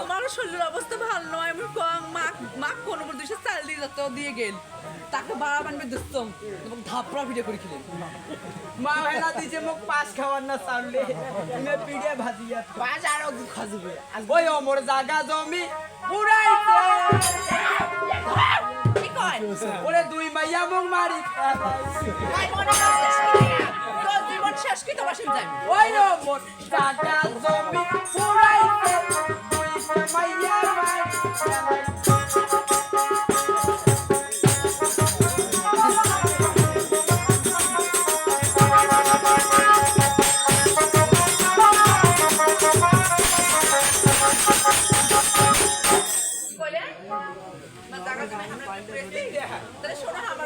তোমারও শরীরের অবস্থা ভালো নয় আমি কম। মা মা কোন উপর চাল দিয়ে যত দিয়ে গেল। তাকে বাড়া বানবে দুস্তম এবং ধাপড়া ভিডিও করে খেলেন। মা হেলা দিছে মোক পাঁচ খাওয়ার না পিড়ে ভাজিয়া পাঁচ আরও খাজবে ওই ওমর জায়গা জমি কয়? ওরে দুই মাইয়া মোক মারি কি তোমার শুনতে ওই ওমর জায়গা জমি পুরাইছে মাইয়া তাহলে শোনো আমার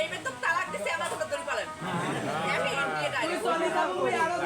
এইবার তো তালাক দিছে আমার কথা ধরে পালেন আমি ইন্ডিয়া তুই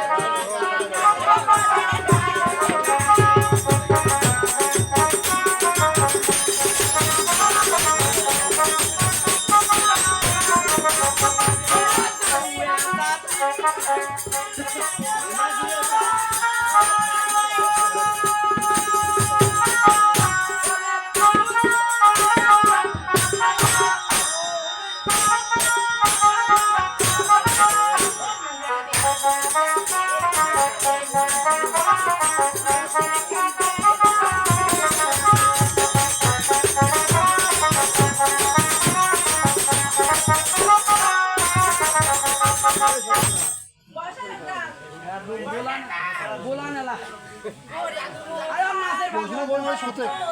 不对。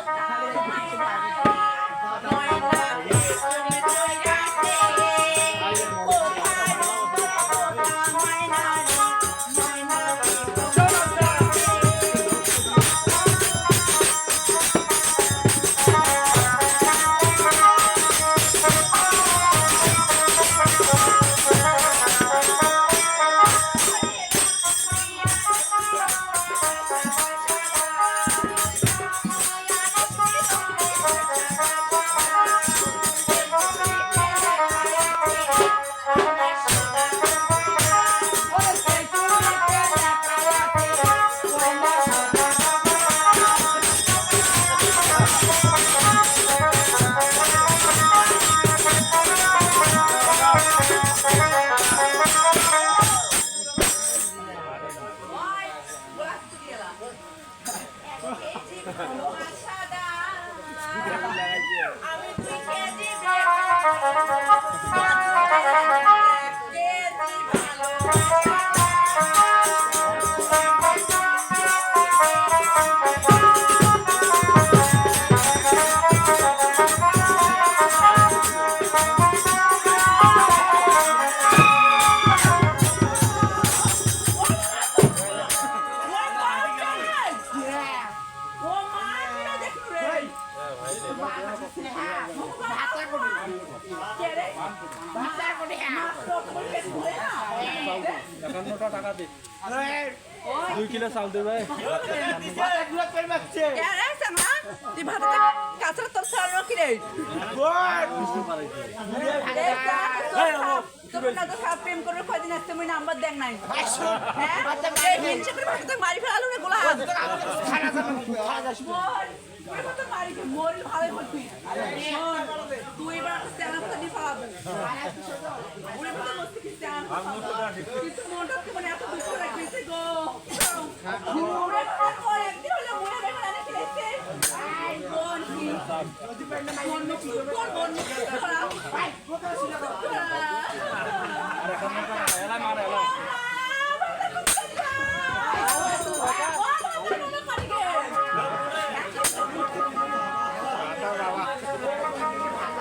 একান্নটা টাকা দে। দুই কিলো চাল দেবে প্রেম করে কয়দিন আসতে মুই নাম্বার দেখ নাই। হ্যাঁ? হিংসা করে ভাত মারি ফেলালু রে গোলা। তুই তুই এবার স্ট্যান্ড আপ দিয়ে কিন্তু মনটা তো মানে এত দুঃখ রাখছে গো। কি কোন মিষ্টি কোন বোন মিষ্টি করা আই এলা মারে এলা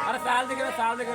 আরে চাল দেখে রে, চাল দেখে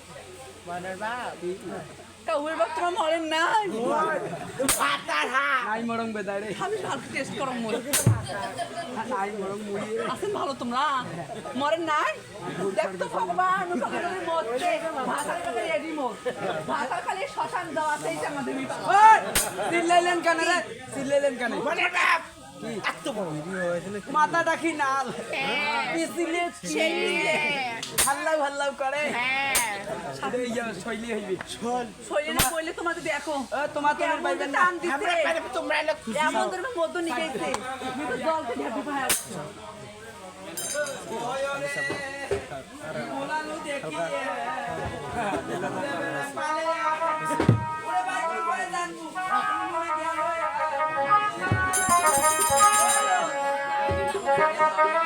কাউর বাপ। তোমার মরেন নাই। নাই মরং বেদারে আমি ভালো টেস্ট করম মই। নাই মরং মুই। আছেন ভালো তোমরা? মরেন নাই? দেখ তো ভগবান মরছে ভাষার কাছে রেডি মোর। ভাষার খালি শ্মশান দেওয়া সেই আমাদের বিপদ। চিল্লাইলেন কেন রে? চিল্লাইলেন কেন? মাথাটা কি নাল? পিছিলে হাল্লাউ হাল্লাউ করে। ইয়া শৈলী হইবি। দেখো। তোমার পাইবেন না টান দিছে এমন ধরে মধ্য নিগেছে জলকে ঢেপি ভাই। ওলালু দেখি Yeah.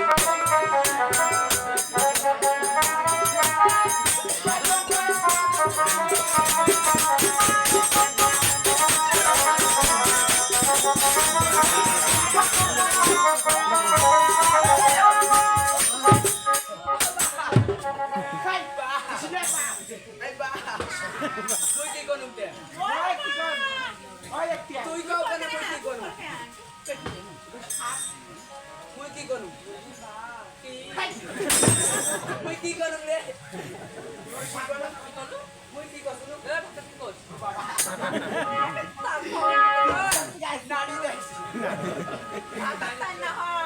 করুম রে মুই কি করুম এ কি করছ নাড়ি দেখ আর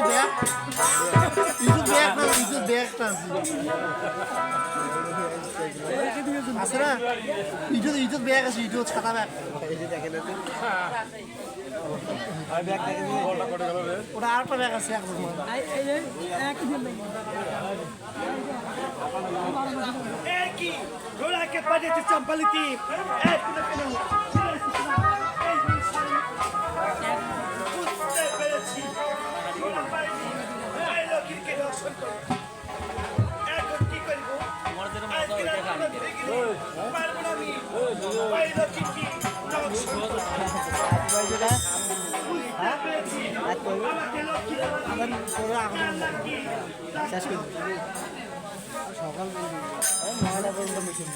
যাচ্ছি ব্যাগ ইজুত ব্যাগ না ইজুত ব্যাগটা আছে না? ইজুত ইজুত ব্যাগ আছে ইজুত ছাতা ব্যাগ ওটা আর একটা ব্যাগ আছে একদম বুঝতে দর্শন করো এখন কি করব পারব না আমি এই লক্ষ্মীকে দর্শন করো। বুঝতে পেরেছি আমাকে লক্ষ্মী লক্ষ্মী শেষ করে সকাল নয়টা পর্যন্ত মিটিং